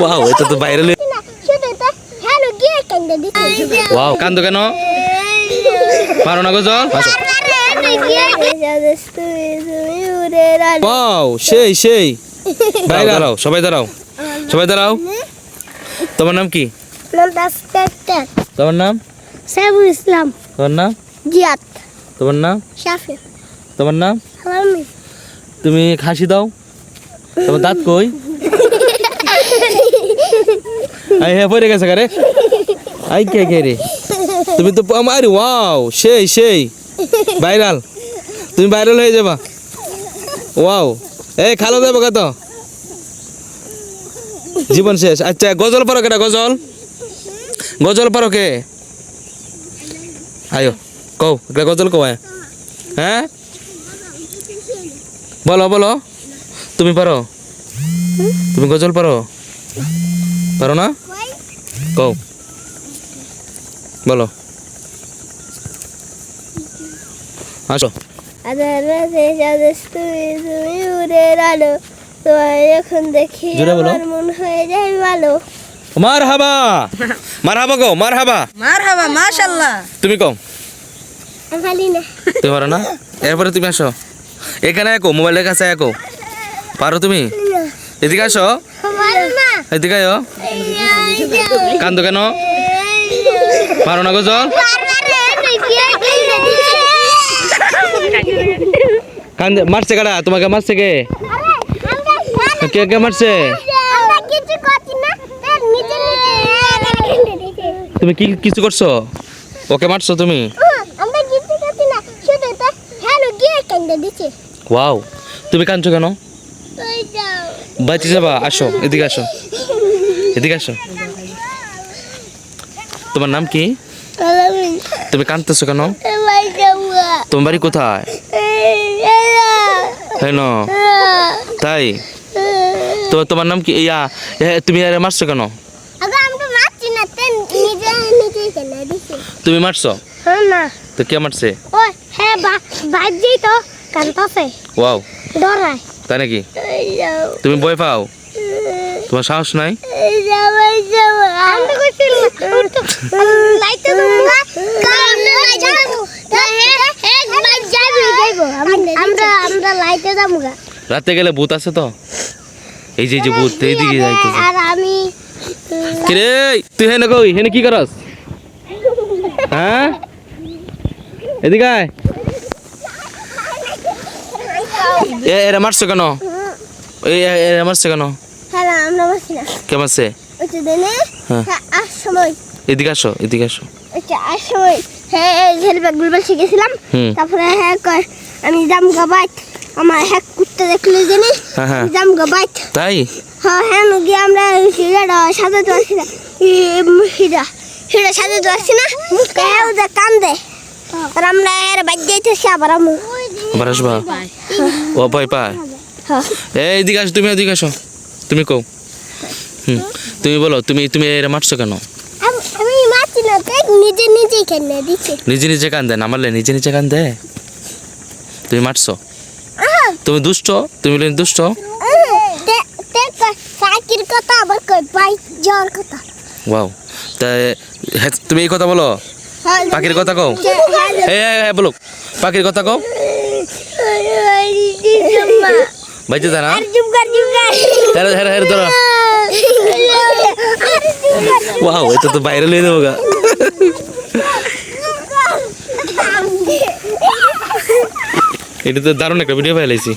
Wow এটা তো viral wow কান্দো কেন? পারো না গজল ওয়াও সেই সেই। দাঁড়াও দাঁড়াও সবাই দাঁড়াও। সবাই দাঁড়াও। তোমার নাম কি? তোমার নাম? সাইবুল ইসলাম। তোমার নাম? জিয়াত তোমার নাম? শাফি। তোমার নাম? তুমি খাসি দাও। তোমার দাঁত কই? আই হ্যাঁ পড়ে গেছে কারে? আই কে কে রে? তুমি তো আমার ওয়াও, সেই সেই। ভাইরাল। তুমি ভাইরাল হয়ে যাবা। ওয়াও। এই খালো দেবো কত? জীবন শেষ। আচ্ছা গজল পারো কেটা, গজল? গজল পারো কে? আয়ো, কও, একটা গজল কও। হ্যাঁ? বলো বলো। তুমি পারো তুমি গজল পারো পারো না? কও। বলো। আসো। তুমি উড়ে আলো তোমার এখন দেখি জোরে বলো। আমার মন হয়ে যায় ভালো মার হাবা মার হাবা মার হাবা মারহাবা মাশাআল্লাহ। তুমি না। তুমি পারো না? এরপরে তুমি আসো। এখানে একো মোবাইলের কাছে একো পারো তুমি? এদিকে আসো। এদিকে আয়ো। কান্দো কেন? পারো না গজল কান্দে মারছে কারা? তোমাকে মারছে কে? কে কে মারছে? তুমি কি কিছু করছ? ওকে মারছো তুমি? ওয়াও। তুমি কাঁদছো কেন? বাঁচি যাবা আসো এদিকে আসো। এদিকে আসো। তোমার নাম কি? তুমি কাঁদতেছো কেন? তোমার বাড়ি কোথায়? হ্যাঁ তাই? তো তোমার নাম কি? ইয়া তুমি আরে মারছো কেন? তুমি মারছো? তো কে মারছে? ওয়াও। তাই নাকি? তুমি ভয় পাও? তোমার সাহস নাই? রাতে গেলে ভূত আছে তো? এই যে এই যে ভূত এইদিকে যাইতেছে। আর আমি কিরে তুই হেনে কই? হেনে কি করস? হ্যাঁ? এদিকে আয়। এ এরা মারছো কেন? এ- এরা মারছে কেন? আমরা বসি না। কে মারছে ওই তো দেনে হ্যাঁ। হ্যাঁ আর সময়। এদিকে আসো এদিকে আসো। আচ্ছা আর সময়। হ্যাঁ ঝেলবে শিখেছিলাম তারপরে হ্যাঁ কয় আমি জাম আমার হ্যাঁ কুত্তে দেখলে জেনে। জাম গাবাইত তাই? হ্যাঁ হ্যাঁ গিয়ে আমরা হিরাটা সাজাতে পারছি না। হিরা হিরা সাজাতে পারছি না। হ্যাঁ ওদের কান্দে। আর আমরা এর বাদ যাইতেছি আবার আমু। আবার আসবা? ও ভয় পায়। হ্যাঁ। এই আসো তুমি এদিকে আসো। তুমি কও। হুম তুমি বলো তুমি তুমি এরা মারছো কেন? আমি না নিজে নিজেই কেনে দিচ্ছে নিজে নিজে কান্দে না মারলে নিজে নিজে কান্দে? তুমি মারছো? তুমি দুষ্ট? তুমি বলে দুষ্ট? সাইকেল কথা আবার কই বাইক যাওয়ার কথা। ওয়াও। তা হ্যাঁ, তুমি এই কথা বলো? হ্যাঁ, পাখির কথা কও? হ্যাঁ হ্যাঁ। বলো পাখির কথা কও? বাইতে দা না। হ্যাঁ হ্যাঁ হ্যাঁ ধরো। ওয়াও এটা তো বাইরে লয়ে দেবো গা। এটা তো দারুণ একটা ভিডিও পাইলাইছি